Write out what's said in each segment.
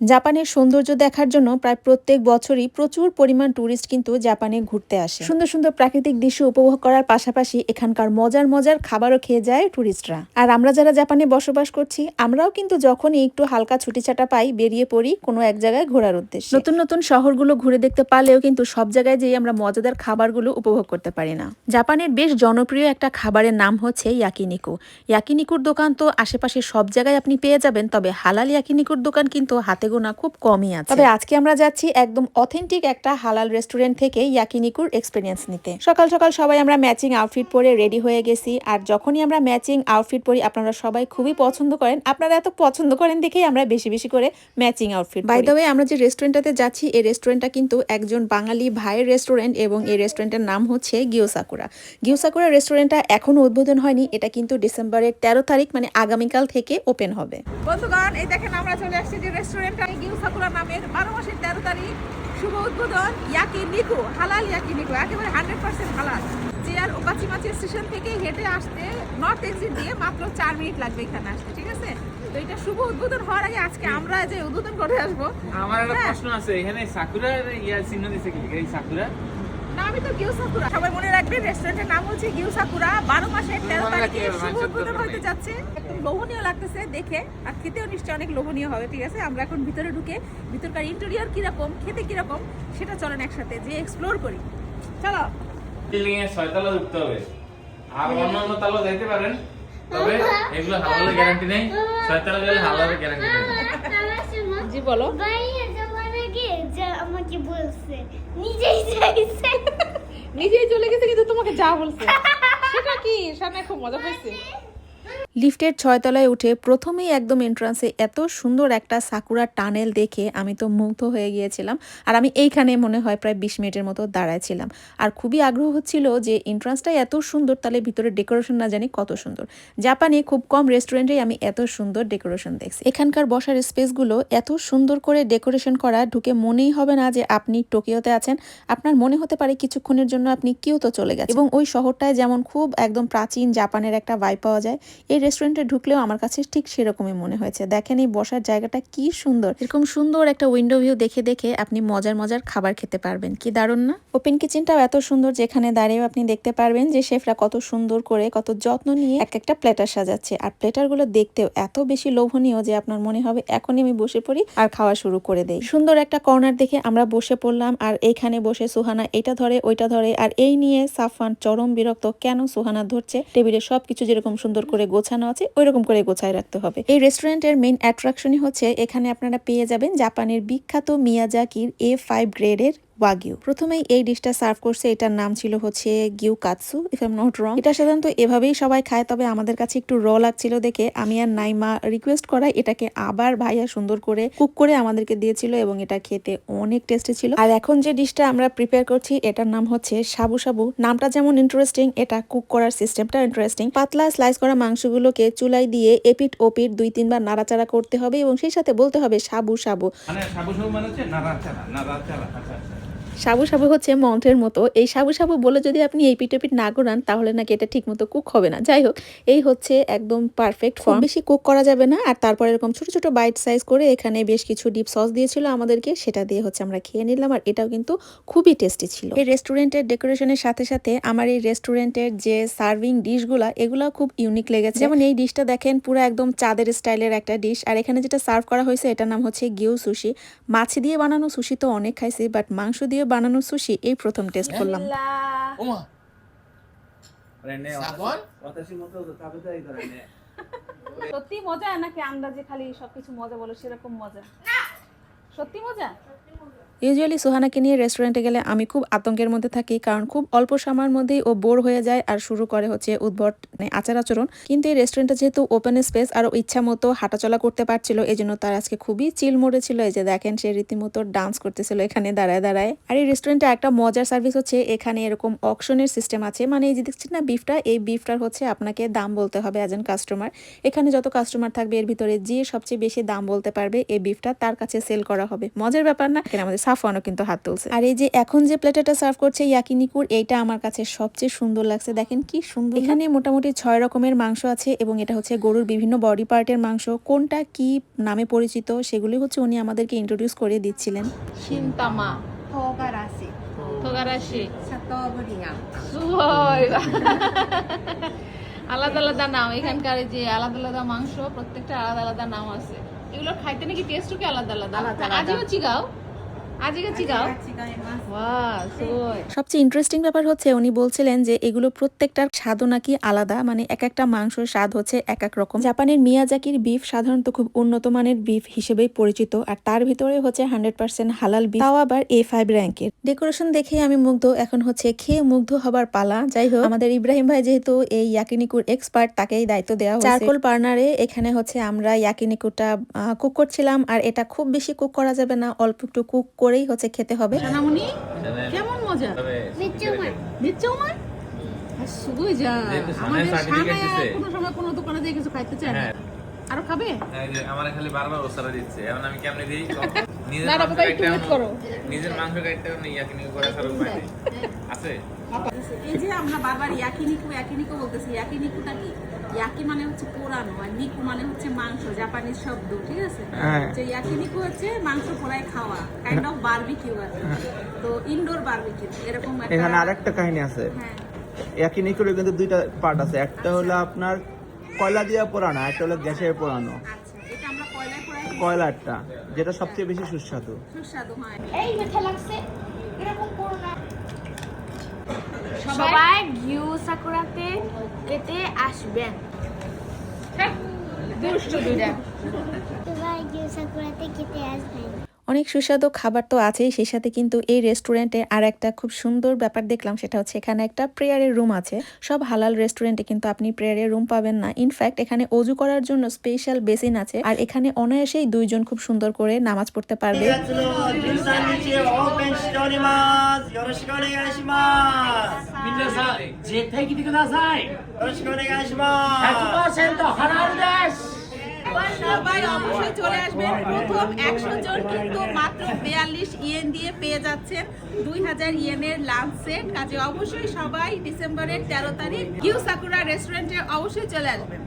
জাপানের সৌন্দর্য দেখার জন্য প্রায় প্রত্যেক বছরই প্রচুর পরিমাণ ট্যুরিস্ট কিন্তু জাপানে ঘুরতে আসে। সুন্দর সুন্দর প্রাকৃতিক দৃশ্য উপভোগ করার পাশাপাশি এখানকার মজার মজার খাবারও খেয়ে যায় ট্যুরিস্টরা আর আমরা যারা জাপানে বসবাস করছি, আমরাও কিন্তু যখনই একটু হালকা ছুটিছাটা পাই, বেরিয়ে পড়ি কোনো এক জায়গায় ঘোরার উদ্দেশ্যে। নতুন নতুন শহরগুলো ঘুরে দেখতে পারলেও কিন্তু সব জায়গায় যেয়ে আমরা মজাদার খাবারগুলো উপভোগ করতে পারি না। জাপানের বেশ জনপ্রিয় একটা খাবারের নাম হচ্ছে ইয়াকিনিকু। ইয়াকিনিকুর দোকান তো আশেপাশে সব জায়গায় আপনি পেয়ে যাবেন, তবে হালাল ইয়াকিনিকুর দোকান কিন্তু হাতে গোনা খুব কমই আছে। তবে আজকে আমরা যাচ্ছি একদম অথেন্টিক একটা হালাল রেস্টুরেন্ট থেকে ইয়াকিনিকুর এক্সপিরিয়েন্স নিতে। সকাল সকাল সবাই আমরা ম্যাচিং আউটফিট পরে রেডি হয়ে গেছি আর যখনই আমরা ম্যাচিং আউটফিট পরি আপনারা সবাই খুবই পছন্দ করেন। আপনারা এত পছন্দ করেন দেখেই আমরা বেশি বেশি করে matching outfit by the way আমরা যে রেস্টুরেন্টটাতে যাচ্ছি এই রেস্টুরেন্টটা কিন্তু একজন বাঙালি ভাইয়ের রেস্টুরেন্ট এবং এই রেস্টুরেন্টের নাম হচ্ছে গিওসাকুরা গিওসাকুরা রেস্টুরেন্টটা এখনও উদ্বোধন হয়নি এটা কিন্তু ডিসেম্বরের তেরো তারিখ মানে আগামীকাল থেকে ওপেন হবে। বন্ধুগণ এই দেখেন আমরা চলে আসছি যে রেস্টুরেন্টটা গিউ সাকুরা নামের বারো মাসের তেরো তারিখ শুভ উদ্বোধন ইয়াকি নিকু হালাল ইয়াকি নিকু একেবারে হান্ড্রেড পার্সেন্ট হালাল। চেয়ার ওকাচিমাচি স্টেশন থেকে হেঁটে আসতে নর্থ এক্সিট দিয়ে মাত্র চার মিনিট লাগবে এখানে আসতে ঠিক আছে? তো এটা শুভ উদ্বোধন হওয়ার আগে আজকে আমরা যে উদ্বোধন করে আসব আমার একটা হ্যাঁ। প্রশ্ন আছে এখানে সাকুরার ইয়া চিহ্ন দিছে কি? এই সাকুরা? না আমি তো গিউ সাকুরা। সবাই মনে রাখবেন রেস্টুরেন্টের নাম হচ্ছে গিউ সাকুরা। বারো মাসের তেরো তারিখে শুভ উদ্বোধন হতে যাচ্ছে। একদম লোভনীয় লাগতেছে দেখে আর খেতেও নিশ্চয়ই অনেক লোভনীয় হবে ঠিক আছে? আমরা এখন ভিতরে ঢুকে ভিতরকার ইন্টেরিয়র কীরকম খেতে কীরকম সেটা চলেন একসাথে যে এক্সপ্লোর করি। চলো। বিল্ডিং এ ছয়তলা উঠতে হবে। আর অন্য অন্য তালা যাইতে পারেন তবে এগুলো হালালের গ্যারান্টি নেই। ছয়তলা গেলে হালালের গ্যারান্টি নেই। জি বলো ভাইয়া যাওয়ার আগে যা আমাকে বলছে নিজেই যাইছে নিজেই চলে গেছে কিন্তু তোমাকে যা বলছে। সেটা কি? সামনে খুব মজা পাইছে। লিফটের ছয়তলায় উঠে প্রথমেই একদম এন্ট্রান্সে এত সুন্দর একটা সাকুরা টানেল দেখে আমি তো মুগ্ধ হয়ে গিয়েছিলাম। আর আমি এইখানে মনে হয় প্রায় বিশ মিনিটের মতো দাঁড়াইছিলাম। আর খুবই আগ্রহ হচ্ছিল যে এন্ট্রান্সটা এত সুন্দর, তাহলে ভিতরে ডেকোরেশন না জানি কত সুন্দর। জাপানে খুব কম রেস্টুরেন্টেই আমি এত সুন্দর ডেকোরেশন দেখছি। এখানকার বসার স্পেসগুলো এত সুন্দর করে ডেকোরেশন করা ঢুকে মনেই হবে না যে আপনি টোকিওতে আছেন। আপনার মনে হতে পারে কিছুক্ষণের জন্য আপনি কিউতো চলে গেছেন। এবং ওই শহরটায় যেমন খুব একদম প্রাচীন জাপানের একটা ভাই পাওয়া যায়। এই রেস্টুরেন্টে ঢুকলেও আমার কাছে ঠিক সেরকমই মনে হয়েছে। দেখেন এই বসার জায়গাটা কি সুন্দর। এরকম সুন্দর একটা উইন্ডো ভিউ দেখে দেখে আপনি মজার মজার খাবার খেতে পারবেন। কি দারুণ না? ওপেন কিচেনটাও এত সুন্দর যেখানে দাঁড়িয়েও আপনি দেখতে পারবেন যে শেফরা কত সুন্দর করে, কত যত্ন নিয়ে এক একটা প্লেটার সাজাচ্ছে। আর প্লেটারগুলো দেখতেও এত বেশি লোভনীয় যে আপনার মনে হবে এখনই আমি বসে পড়ি আর খাওয়া শুরু করে দেই। সুন্দর একটা কর্নার দেখে আমরা বসে পড়লাম আর এইখানে বসে সুহানা এটা ধরে, ওইটা ধরে আর এই নিয়ে সাফান চরম বিরক্ত কেন সুহানা ধরছে? টেবিলে সবকিছু যেরকম সুন্দর করে গোছানো আছে ওই রকম করে গোছায় রাখতে হবে। এই রেস্টুরেন্টের মেইন অ্যাট্রাকশনই হচ্ছে, এখানে আপনারা পেয়ে যাবেন জাপানের বিখ্যাত মিয়াজাকির এ ফাইভ গ্রেডের ওয়াগিউ প্রথমেই এই ডিশটা সার্ভ করছে, এটার নাম ছিল হচ্ছে গিউ কাৎসু ইফ এম নট রং এটা সাধারণত এভাবেই সবাই খায়, তবে আমাদের কাছে একটু র লাগছিল দেখে আমি আর নাইমা রিকোয়েস্ট করাই এটাকে আবার ভাইয়া সুন্দর করে কুক করে আমাদেরকে দিয়েছিল এবং এটা খেতে অনেক টেস্টি ছিল। আর এখন যে ডিশটা আমরা প্রিপেয়ার করছি, এটার নাম হচ্ছে সাবু সাবু নামটা যেমন ইন্টারেস্টিং এটা কুক করার সিস্টেমটা ইন্টারেস্টিং পাতলা স্লাইস করা মাংসগুলোকে চুলাই দিয়ে এপিট ওপিট দুই তিনবার নাড়াচাড়া করতে হবে এবং সেই সাথে বলতে হবে সাবু সাবু সাবু সাবু মানে হচ্ছে নাড়া চালা সাবু সাবু হচ্ছে মন্ত্রের মতো। এই সাবু সাবু বলে যদি আপনি এই পিট না করান তাহলে নাকি এটা ঠিক মতো কুক হবে না। যাই হোক এই হচ্ছে একদম পারফেক্ট ফর্ম বেশি কুক করা যাবে না। আর তারপর এরকম ছোট ছোট বাইট সাইজ করে এখানে বেশ কিছু ডিপ সস দিয়েছিল আমাদেরকে। সেটা দিয়ে হচ্ছে আমরা খেয়ে নিলাম। আর এটাও কিন্তু খুবই টেস্টি ছিল। এই রেস্টুরেন্টের ডেকোরেশনের সাথে সাথে আমার এই রেস্টুরেন্টের যে সার্ভিং ডিশগুলা এগুলো খুব ইউনিক লেগেছে। যেমন এই ডিশটা দেখেন পুরো একদম চাঁদের স্টাইলের একটা ডিশ আর এখানে যেটা সার্ভ করা হয়েছে এটার নাম হচ্ছে গিউ সুশি। মাছ দিয়ে বানানো সুশি তো অনেক খাইছি বাট মাংস দিয়ে বানানো সুশি এই প্রথম টেস্ট হ্যাঁ। করলাম। সত্যি মজা নাকি আন্দাজে খালি সবকিছু মজা বলো সেরকম মজা? সত্যি মজা? ইউজুয়ালি সুহানাকে নিয়ে রেস্টুরেন্টে গেলে আমি খুব আতঙ্কের মধ্যে থাকি, কারণ খুব অল্প সময়ের মধ্যেই ও বোর হয়ে যায় আর শুরু করে হচ্ছে উদ্ভট মানে আচার আচরণ। কিন্তু এই রেস্টুরেন্টটা যেহেতু ওপেন স্পেস আর ইচ্ছা মতো হাঁটাচলা করতে পারছিল এই জন্য তার আজকে খুবই চিল মোড়ে ছিল। এই যে দেখেন, সে রীতিমতো ডান্স করতেছিল এখানে দাঁড়ায় দাঁড়ায়। আর এই রেস্টুরেন্টে একটা মজার সার্ভিস হচ্ছে, এখানে এরকম অকশনের সিস্টেম আছে। মানে এই যে দেখছেন না বিফটা এই বিফটার হচ্ছে আপনাকে দাম বলতে হবে অ্যাজ এন কাস্টমার এখানে যত কাস্টমার থাকবে, এর ভিতরে যে সবচেয়ে বেশি দাম বলতে পারবে, এই বিফটা তার কাছে সেল করা হবে। মজার ব্যাপার না আমাদের সাফওয়ানও কিন্তু হাত তুলছে। আর এই যে এখন যে প্লেটাটা সার্ভ করছে ইয়াকিনিকুর এইটা আমার কাছে সবচেয়ে সুন্দর লাগছে। দেখেন কি সুন্দর। এখানে মোটামুটি ছয় রকমের মাংস আছে এবং এটা হচ্ছে গরুর বিভিন্ন বডি পার্টের মাংস। কোনটা কি নামে পরিচিত সেগুলি হচ্ছে উনি আমাদেরকে ইন্ট্রোডিউস করে দিচ্ছিলেন। সিন্তামা আলাদা আলাদা নাম। এখানকার যে আলাদা আলাদা মাংস প্রত্যেকটা আলাদা আলাদা নাম আছে। এগুলো খাইতে নাকি টেস্ট কি আলাদা আলাদা? আলাদা আজও চিগাও? সবচেয়ে ইন্টারেস্টিং ব্যাপার হচ্ছে উনি বলছিলেন যে এগুলো প্রত্যেকটার স্বাদও নাকি আলাদা মানে এক একটা মাংসের স্বাদ হচ্ছে এক এক রকম। জাপানের মিয়াজাকির বিফ সাধারণত খুব উন্নত মানের বিফ হিসেবেই পরিচিত আর তার ভিতরে হচ্ছে হান্ড্রেড পার্সেন্ট হালাল বিফ তাও আবার এ ফাইভ র্যাঙ্কের ডেকোরেশন দেখে আমি মুগ্ধ এখন হচ্ছে খেয়ে মুগ্ধ হবার পালা। যাই হোক আমাদের ইব্রাহিম ভাই যেহেতু এই ইয়াকিনিকুর এক্সপার্ট তাকেই দায়িত্ব দেওয়া হয়েছে। চারকোল পার্নারে এখানে হচ্ছে আমরা ইয়াকিনিকুটা কুক করছিলাম আর এটা খুব বেশি কুক করা যাবে না অল্প একটু কুক করেই হচ্ছে খেতে হবে। সোনামণি কেমন মজা? কোনো সময় কোনো দোকানে দিয়ে কিছু খাইতে চায় না। হ্যাঁ। আরও খাবে? আমার খালি বারবার ওসারা দিচ্ছে। এখন আমি কেমনে দিই? নিজের মাংস কাটতে করো। নিজের মাংস কাটতে ইয়াকিনি করে সারা উপায় নেই আছে? এই যে আমরা বারবার ইয়াকিনিকু ইয়াকিনিকু বলতেছি ইয়াকিনিকুটা কি? ইয়াকি মানে হচ্ছে পোড়ানো আর নিকু মানে হচ্ছে মাংস জাপানিজ শব্দ ঠিক আছে? তো ইয়াকিনিকু হচ্ছে মাংস পোড়ায় খাওয়া কাইন্ড অফ বারবিকিউ আর তো ইনডোর বারবিকিউ এরকম একটা এখানে আরেকটা কাহিনী আছে। হ্যাঁ। কিন্তু দুইটা পার্ট আছে। একটা হলো আপনার কয়লা দিয়ে পোড়ানো একটা হলো গ্যাসের পোড়ানো। আচ্ছা এটা আমরা কয়লায় পোড়াই কয়লারটা যেটা সবচেয়ে বেশি সুস্বাদু। সুস্বাদু হয়। এই মিঠা লাগছে এরকম করো না। সবাই গিউ সাকুরাতে কেটে আসবেন। দুষ্টু দুইটা। সবাই গিউ সাকুরাতে খেতে আসবেন। অনেক সুস্বাদু খাবার তো আছেই সেই সাথে কিন্তু এই রেস্টুরেন্টে আর একটা খুব সুন্দর ব্যাপার দেখলাম সেটা হচ্ছে এখানে একটা প্রেয়ারের রুম আছে। সব হালাল রেস্টুরেন্টে কিন্তু আপনি প্রেয়ারের রুম পাবেন না। ইনফ্যাক্ট এখানে অজু করার জন্য স্পেশাল বেসিন আছে আর এখানে অনায়াসেই দুইজন খুব সুন্দর করে নামাজ পড়তে পারবে। সবাই অবশ্যই চলে প্রথম একশো দিয়ে পেয়ে দুই হাজার ইয়েনের কাজে অবশ্যই সবাই ডিসেম্বরের তেরো তারিখ রেস্টুরেন্টে অবশ্যই চলে আসবেন।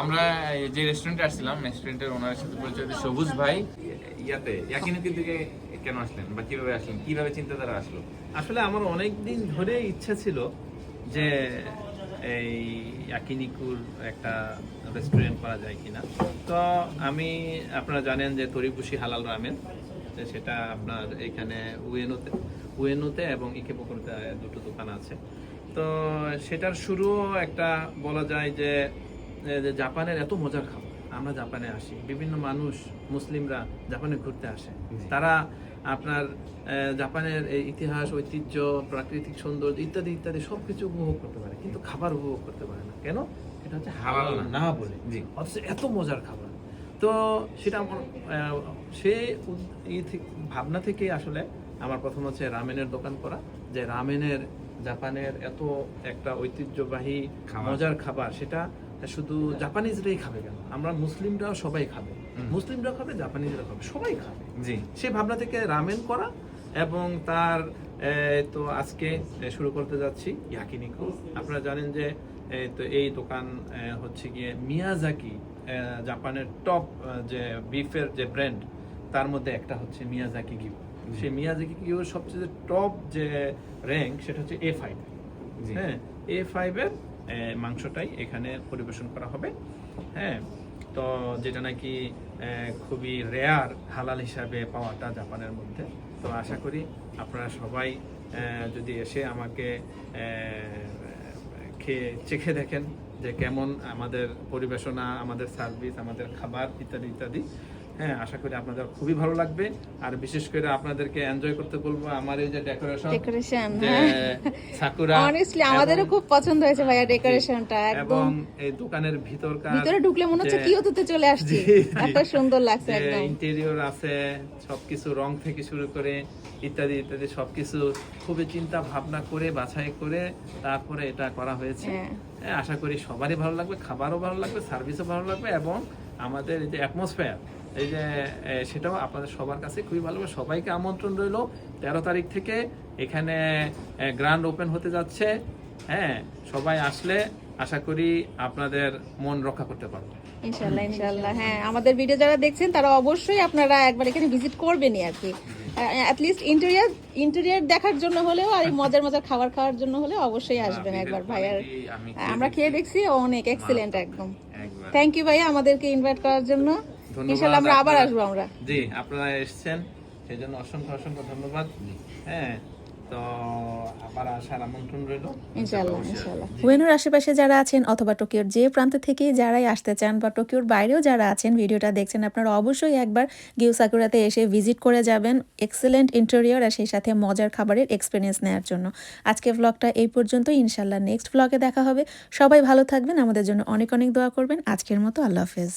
আমরা যে রেস্টুরেন্টে আসছিলাম রেস্টুরেন্টের ওনারের সাথে পরিচয় সবুজ ভাই। ইয়াতে ইয়াকিনুকির দিকে কেন আসলেন বা কীভাবে আসলেন? কীভাবে চিন্তাধারা আসলো? আসলে আমার অনেকদিন ধরে ইচ্ছা ছিল যে এই ইয়াকিনিকুর একটা রেস্টুরেন্ট করা যায় কিনা। তো আমি আপনারা জানেন যে তরিপুষি হালাল রামেন সেটা আপনার এখানে উয়েনোতে উয়েনোতে এবং ইকেপোকরতে দুটো দোকান আছে। তো সেটার শুরুও একটা বলা যায় যে জাপানের এত মজার খাবার আমরা জাপানে আসি বিভিন্ন মানুষ মুসলিমরা জাপানে ঘুরতে আসে। তারা আপনার জাপানের এই ইতিহাস ঐতিহ্য প্রাকৃতিক সৌন্দর্য ইত্যাদি ইত্যাদি সব কিছু উপভোগ করতে পারে। কিন্তু খাবার উপভোগ করতে পারে না। কেন? এটা হচ্ছে হালাল না। বলে। অথচ এত মজার খাবার। তো সেটা আমার সে ভাবনা থেকে আসলে আমার প্রথম হচ্ছে রামেনের দোকান করা। যে রামেনের জাপানের এত একটা ঐতিহ্যবাহী মজার খাবার সেটা শুধু জাপানিজরাই খাবে কেন? আমরা মুসলিমরাও সবাই খাবে। হুম। মুসলিমরাও খাবে জাপানিজরা খাবে সবাই খাবে। জি। সে ভাবনা থেকে রামেন করা এবং তার তো আজকে শুরু করতে যাচ্ছি ইয়াকিনিকু। আপনারা জানেন যে তো এই দোকান হচ্ছে গিয়ে মিয়াজাকি জাপানের টপ যে বিফের যে ব্র্যান্ড তার মধ্যে একটা হচ্ছে মিয়াজাকি গিউ সেই মিয়াজাকি গিউর সবচেয়ে টপ যে র্যাঙ্ক সেটা হচ্ছে এ ফাইভ হ্যাঁ এ ফাইভের মাংসটাই এখানে পরিবেশন করা হবে। হ্যাঁ তো যেটা নাকি খুবই রেয়ার হালাল হিসাবে পাওয়াটা জাপানের মধ্যে। তো আশা করি আপনারা সবাই যদি এসে আমাকে খেয়ে চেখে দেখেন যে কেমন আমাদের পরিবেশনা, আমাদের সার্ভিস আমাদের খাবার, ইত্যাদি ইত্যাদি। হ্যাঁ আশা করি আপনাদের খুবই ভালো লাগবে। আর বিশেষ করে আপনাদেরকে এনজয় করতে বলব আমার এই যে ডেকোরেশন ডেকোরেশন সাকুরা অনেস্টলি আমাদেরও খুব পছন্দ হয়েছে ভাইয়া ডেকোরেশনটা একদম। এই দোকানের ভিতরকার ভিতরে ঢুকলে মনে হচ্ছে যে- কিওতোতে চলে আসছি। এত সুন্দর লাগছে একদম। ইন্টেরিয়র আছে সবকিছু রং থেকে শুরু করে ইত্যাদি ইত্যাদি সবকিছু খুবই চিন্তা ভাবনা করে বাছাই করে তারপরে এটা করা হয়েছে। হ্যাঁ। হ্যাঁ, আশা করি সবারই ভালো লাগবে খাবারও ভালো লাগবে সার্ভিসও ভালো লাগবে এবং আমাদের এই যে অ্যাটমসফেয়ার এই যে সেটাও আপনাদের সবার কাছে খুবই ভালো। সবাইকে আমন্ত্রণ রইল। তেরো তারিখ থেকে এখানে গ্র্যান্ড ওপেন হতে যাচ্ছে। হ্যাঁ সবাই আসলে আশা করি আপনাদের মন রক্ষা করতে পারব। ইনশাল্লাহ ইনশাল্লাহ হ্যাঁ আমাদের ভিডিও যারা দেখছেন তারা অবশ্যই আপনারা একবার এখানে ভিজিট করবেনই আর কি। অ্যাটলিস্ট ইন্টেরিয়ার ইন্টেরিয়ার দেখার জন্য হলেও আর মজার মজার খাবার খাওয়ার জন্য হলেও অবশ্যই আসবেন একবার ভাইয়ার। আমরা খেয়ে দেখছি। দেখছি অনেক এক্সিলেন্ট একদম। থ্যাংক ইউ ভাইয়া আমাদেরকে ইনভাইট করার জন্য। ধন্যবাদ। আমরা আবার আসব আমরা। জি আপনারা এসেছেন সেই জন্য অসংখ্য অসংখ্য ধন্যবাদ। হ্যাঁ তো আবার আসার আমন্ত্রণ রইল। ইনশাল্লাহ ইনশাল্লাহ। ওয়েনোর আশেপাশে যারা আছেন অথবা টোকিওর যে প্রান্ত থেকে যারাই আসতে চান বা টোকিওর বাইরেও যারা আছেন ভিডিওটা দেখছেন আপনারা অবশ্যই একবার গিউসাকুরাতে এসে ভিজিট করে যাবেন এক্সেলেন্ট ইন্টেরিয়র আর সেই সাথে মজার খাবারের এক্সপিরিয়েন্স নেওয়ার জন্য। আজকে ব্লগটা এই পর্যন্ত ইনশাল্লাহ নেক্সট ব্লগে দেখা হবে। সবাই ভালো থাকবেন আমাদের জন্য অনেক অনেক দোয়া করবেন। আজকের মতো আল্লাহ হাফেজ।